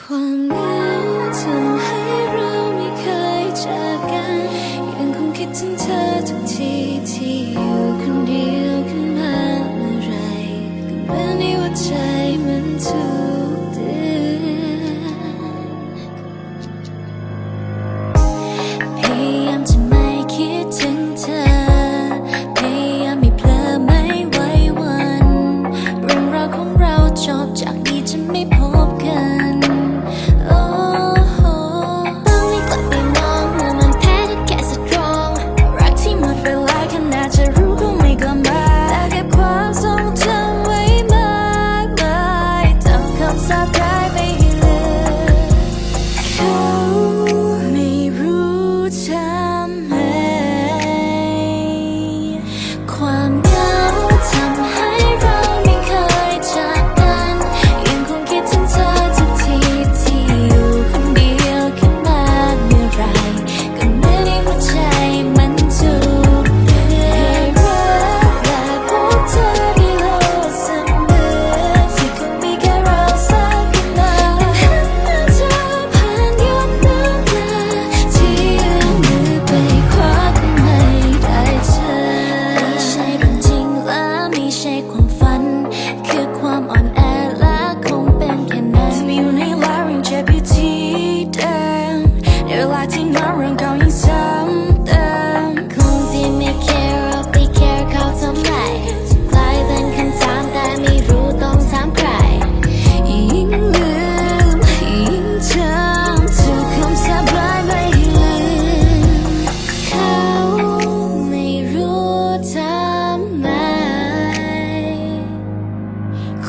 ความเหงาทำให้เราไม่เคยเจอกัน ยังคงคิดถึงเธอทุกทีที่อยู่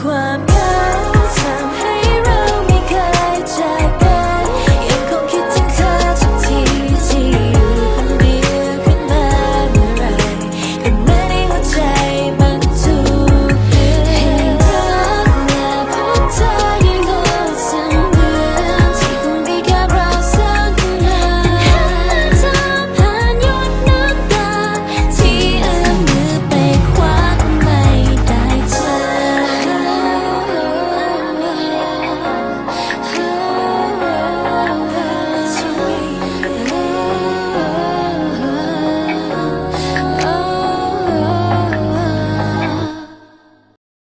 画